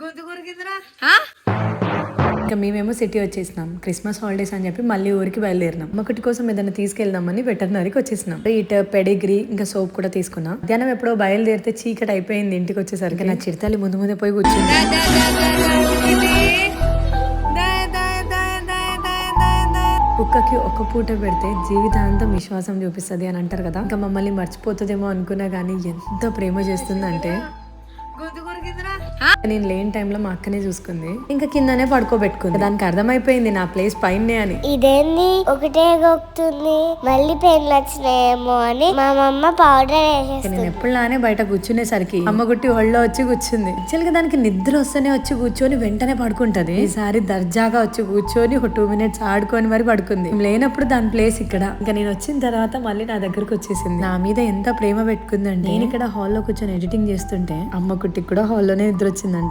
గొంతు కొరికిందిరా. ఇంకా మేమేమో సిటీ వచ్చేసినాం. క్రిస్మస్ హాలిడేస్ అని చెప్పి మళ్ళీ ఊరికి బయలుదేరినాం. ఒకటి కోసం ఏదైనా తీసుకెళ్దామని వెటర్నరీకి వచ్చేసినాం. ఇట్ పెడిగ్రీ ఇంకా సోప్ కూడా తీసుకున్నాం. మధ్యాహ్నం ఎప్పుడో బయలుదేరితే చీకటి అయిపోయింది ఇంటికి వచ్చేసరికి. నా చిడతల్లి ముందు ముందే పోయి కూర్చుంది. కుక్కకి ఒక పూట పెడితే జీవితాంతం విశ్వాసం చూపిస్తుంది అని అంటారు కదా. ఇంకా మమ్మల్ని మర్చిపోతుందేమో అనుకున్నా కానీ ఎంత ప్రేమ చేస్తుందంటే నేను లేని టైంలో మా అక్కనే చూసుకుంది. ఇంకా కిందనే పడుకోబెట్టుకుంది. దానికి అర్థమైపోయింది నా ప్లేస్ పైనే అని. ఇదేంది? ఒకటే గొక్కుతుంది మళ్ళీ పెన్లు వచ్చినాయేమో అని మా మమ్మ పౌడర్ ఇక వేసేస్తుంది. నేను ఎప్పుడులానే బయట కూర్చునేసరికి అమ్మ గుట్టి ఒళ్ళో వచ్చి కూర్చుంది. యాక్చువల్గా దానికి నిద్ర వస్తేనే వచ్చి కూర్చొని వెంటనే పడుకుంటది. ఈసారి దర్జాగా వచ్చి కూర్చొని ఒక టూ మినిట్స్ ఆడుకొని మరి పడుకుంది. లేనప్పుడు దాని ప్లేస్ ఇక్కడ. ఇంకా నేను వచ్చిన తర్వాత మళ్ళీ నా దగ్గరకు వచ్చేసింది. నా మీద ఎంత ప్రేమ పెట్టుకుందండి నేను ఇక్కడ హాల్లో కూర్చొని ఎడిటింగ్ చేస్తుంటే అమ్మ కుట్టికి కూడా హాల్లోనే నిద్ర వచ్చిందంట.